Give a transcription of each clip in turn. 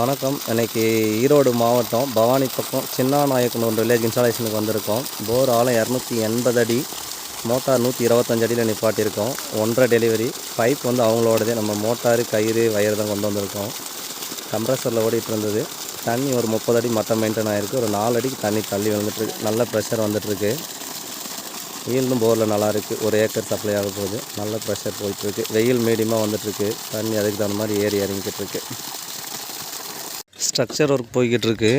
வணக்கம். இன்றைக்கி ஈரோடு மாவட்டம் பவானி பக்கம் சின்னாநாயக்கன் ஒரு வில்லேஜ் இன்ஸ்டாலேஷனுக்கு வந்திருக்கோம். போர் ஆழம் இரநூத்தி எண்பது அடி மோட்டார் நூற்றி இருபத்தஞ்சு அடியில் நிப்பாட்டியிருக்கோம். ஒன்றரை டெலிவரி பைப் வந்து அவங்களோடதே. நம்ம மோட்டார் கயிறு வயர் தான் கொண்டு வந்திருக்கோம். கம்ப்ரஸரில் ஓடிட்டு இருந்தது. தண்ணி ஒரு முப்பது அடி மட்டம் மெயின்டைன் ஆகிருக்கு ஒரு நாலு அடிக்கு தண்ணி தள்ளி வந்துட்டுருக்கு நல்ல ப்ரெஷர் வந்துட்டுருக்கு ஈல்டும் போரில் நல்லாயிருக்கு ஒரு ஏக்கர் சப்ளை ஆக போகுது. நல்ல ப்ரெஷர் போயிட்டுருக்கு வெயில் மீடியமாக வந்துட்டுருக்கு தண்ணி அதுக்கு தகுந்த மாதிரி ஏறி இறங்கிக்கிட்டு இருக்கு. ஸ்ட்ரக்சர் ஒர்க் போய்கிட்டு இருக்கு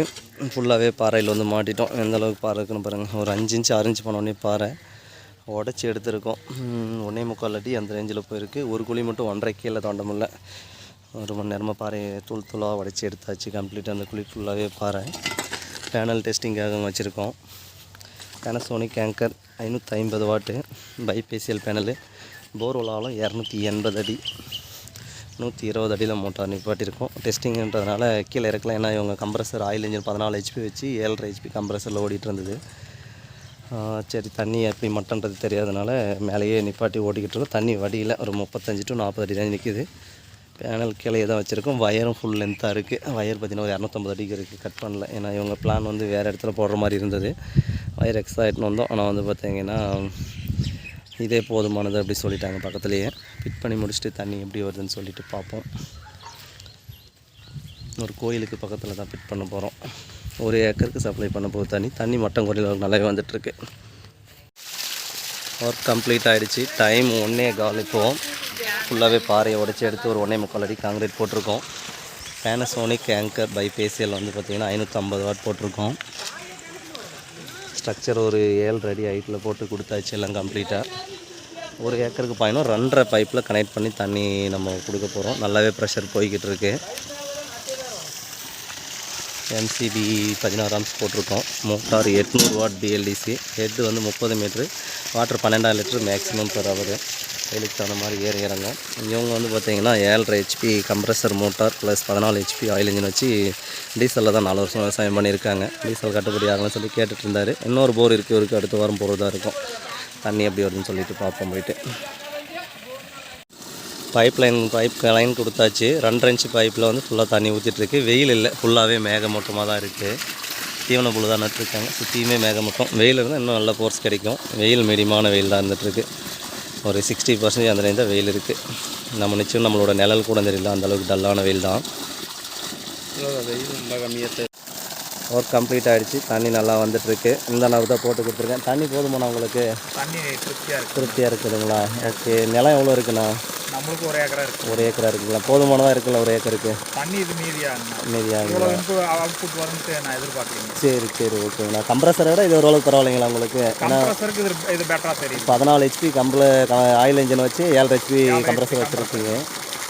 ஃபுல்லாகவே பாறையில் வந்து மாட்டிட்டோம். எந்த அளவுக்கு பாறை இருக்குன்னு பாருங்கள் ஒரு அஞ்சு இன்ச்சு ஆறு இன்ச்சு பண்ணோடனே பாறை உடச்சி எடுத்திருக்கோம். ஒன்றே முக்கால் அடி அந்த ரேஞ்சில் போயிருக்கு. ஒரு குழி மட்டும் ஒன்றரை கீழே தோண்ட முடில ஒரு மணி நேரமாக பாறையை தூள் தூளாக உடச்சி எடுத்தாச்சு. கம்ப்ளீட்டாக அந்த குழி ஃபுல்லாகவே பாறை. பேனல் டெஸ்டிங்காக வச்சுருக்கோம். பேனசோனிக் கேங்கர் ஐநூற்றி ஐம்பது வாட்டு. பைபேசியல் பேனலு போர்வெல் இரநூத்தி எண்பது அடி. நூற்றி இருபது அடியில் மோட்டார் நிப்பாட்டியிருக்கோம். டெஸ்டிங்கன்றதுனால கீழே இறக்கலாம் ஏன்னா இவங்க கம்ப்ரஸர் ஆயில் இன்ஜின் பதினாலு ஹெச்பி வச்சு ஏழரை ஹெச்பி கம்ப்ரஸரில் ஓடிட்டு இருந்தது சரி தண்ணி எப்படி மட்டன்றது தெரியாதனால மேலேயே நிப்பாட்டி ஓட்டிக்கிட்டு இருக்கோம் தண்ணி வடியில் ஒரு முப்பத்தஞ்சு டு நாற்பது அடி தான் நிற்கிது பேனல் கீழே தான் வச்சுருக்கோம். வயரும் ஃபுல் லென்த்தாக இருக்குது வயர் பார்த்திங்கன்னா ஒரு இரநூத்தம்பது அடிக்கு இருக்குது கட் பண்ணல. ஏன்னா இவங்க பிளான் வந்து வேறு இடத்துல போடுற மாதிரி இருந்தது. வயர் எக்ஸ்ட்ரா எடுத்துன்னு வந்தோம். ஆனால் வந்து பார்த்திங்கன்னா இதே போதுமானது அப்படி சொல்லிட்டாங்க. பக்கத்துலேயே ஃபிட் பண்ணி முடிச்சுட்டு தண்ணி எப்படி வருதுன்னு சொல்லிட்டு பார்ப்போம். ஒரு கோயிலுக்கு பக்கத்தில் தான் ஃபிட் பண்ண போகிறோம் ஒரு ஏக்கருக்கு சப்ளை பண்ண போகுது தண்ணி தண்ணி மட்டம் குறையில் நல்லாவே வந்துட்டுருக்கு. ஒர்க் கம்ப்ளீட் ஆகிடுச்சு டைம் ஒன்றே கால் இப்போது ஃபுல்லாகவே பாறையை உடச்சி எடுத்து ஒரு ஒன்றே முக்கால் அடி காங்கிரீட் போட்டிருக்கோம். பேனசோனிக் ஆங்கர் பைபேசியல் வந்து பார்த்திங்கன்னா ஐநூற்றம்பது வாட் போட்டிருக்கோம். ஸ்ட்ரக்சர் ஒரு ஏழு அடி ஹைட்டில் போட்டு கொடுத்தாச்சு எல்லாம் கம்ப்ளீட்டாக ஒரு ஏக்கருக்கு பாயினும் ரெண்டரை பைப்பில் கனெக்ட் பண்ணி தண்ணி நம்ம கொடுக்க போகிறோம் நல்லாவே ப்ரெஷர் போய்கிட்டு இருக்கு. எம்சிபி பதினாறு ஆம்ஸ் போட்டிருக்கோம். மோட்டார் எட்நூறு வாட் பிஎல்டிசி ஹெட் வந்து முப்பது மீட்ரு வாட்டர் பன்னெண்டாயிரம் லிட்டர் மேக்ஸிமம் பெர் ஹவர் வெயிலுக்கு தகுந்த மாதிரி ஏறி இறங்கும் இவங்க வந்து பார்த்திங்கன்னா ஏழரை ஹெச்பி கம்ப்ரஸர் மோட்டார் ப்ளஸ் பதினாலு ஹெச்பி ஆயில் இன்ஜின் வச்சு டீசலில் தான் நாலு வருஷம் விவசாயம் பண்ணியிருக்காங்க. டீசல் கட்டுப்படி ஆகலாம்னு சொல்லி கேட்டுட்டு இருந்தார். இன்னொரு போர் இருக்குது இவருக்கு அடுத்த வாரம் போகிறதா இருக்கும். தண்ணி எப்படி வருதுன்னு சொல்லிட்டு பார்ப்போம் போயிட்டு. பைப் லைன் பைப் லைன் கொடுத்தாச்சு. ரெண்டரை இன்ச்சு பைப்பில் வந்து ஃபுல்லாக தண்ணி ஊற்றிட்டுருக்கு வெயில் இல்லை. ஃபுல்லாகவே மேகமூட்டமாக தான் இருக்குது தீவன புழு தான் நட்டுருக்காங்க. சுற்றியுமே மேகமூட்டம் வெயில் இருந்தால் இன்னும் நல்ல ஃபோர்ஸ் கிடைக்கும். வெயில் மீடியமான வெயில் தான் இருந்துகிட்ருக்கு ஒரு சிக்ஸ்டி பர்சன்டேஜ் அந்த ரேஞ்ச் தான் வெயில் இருக்குது நம்ம நிச்சயம் நம்மளோட நிழல் கூட தெரியல அந்தளவுக்கு டல்லான வெயில் தான். வெயில் ரொம்ப கம்மியாக ஒர்க் கம்ப்ளீட் ஆகிடுச்சு தண்ணி நல்லா வந்துட்டுருக்கு. இந்த அளவுக்கு தான் போட்டு கொடுத்துருக்கேன். தண்ணி போதுமாண்ணா உங்களுக்கு? தண்ணி திருப்தியாக இருக்குது திருப்தியாக இருக்குதுங்களா? ஓகே நிலம் எவ்வளோ இருக்குண்ணா? நம்மளுக்கு ஒரு ஏக்கரா இருக்குது ஒரு ஏக்கரா இருக்குங்களா? போதுமானதாக இருக்குல்ல ஒரு ஏக்கருக்கு? தண்ணி இது மீதியாக இன்பு அவுட்புட் வரும்னு நான் எதிர்பார்க்கலைங்க. சரி சரி ஓகேங்கண்ணா கம்ப்ரஸரை விட இது ஓரளவுக்கு பரவாயில்லைங்களா உங்களுக்கு? கம்ப்ரஸருக்கு இது இது பெட்டராக தெரியும் பதினாலு ஹெச்பி கம்பில் ஆயில் இன்ஜின் வச்சு ஏழு ஹெச்பி கம்ப்ரஸர் வச்சுருக்கீங்க.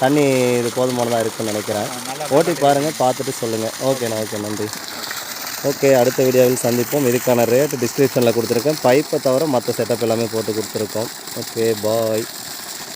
தண்ணி இது போதுமானதாக இருக்குன்னு நினைக்கிறேன். ஓட்டி பாருங்கள் பார்த்துட்டு சொல்லுங்கள் ஓகேண்ணா ஓகே நன்றி. ஓகே அடுத்த வீடியோவில் சந்திப்போம். இதுக்கான ரேட் டிஸ்கிரிப்ஷனில் கொடுத்துருக்கேன். பைப்பை தவிர மற்ற செட்டப் எல்லாமே போட்டு கொடுத்துருக்கோம். Okay bye